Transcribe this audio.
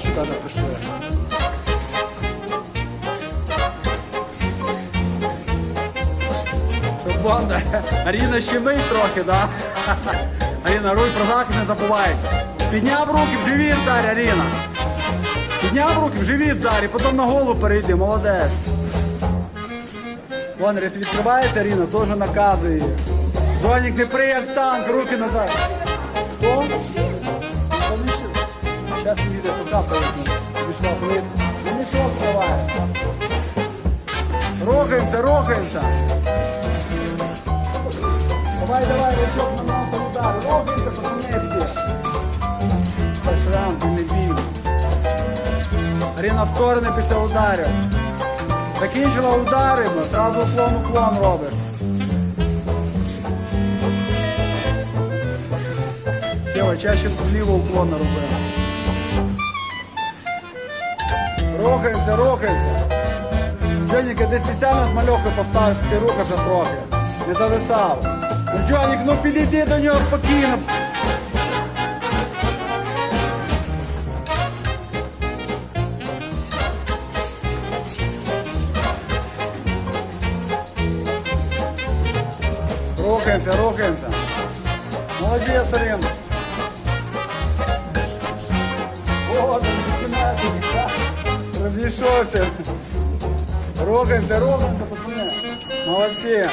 Давай сюди не прийшли. Бонда. Аріна щемить трохи, да? Аріна, руй про захист не забувай. Підняв руки, в живіт вдарь, Аріна. Підняв руки, в живіт вдарь, і потім на голову перейди, молодець. Вон, різ відкривається Аріна, теж наказує. її. Не при як танк, руки назад. Хто? Зараз не йде, покапає. Пішла вниз. Ну, Мішок вставає. Рухаємося, рухаємося. Давай, давай, речок на носа удар. Рухаємося, пацани всі. Пошрам, ти не бій. Аріна в сторони після ударів. Закінчила ударами, зразу уклон уклон робиш. Сєва, чаще вліво уклон робив. Рухаємося, рухаємося. Джоніка, десь спеціально з мальовкою поставиш, ти рухаєшся трохи. Не зависав. Ну, Джонік, ну підійди до нього спокійно. Рухаємося, рухаємося. Молодець, Рим. Розійшовся. Рухаємося, рухаємося, пацани. Молодці.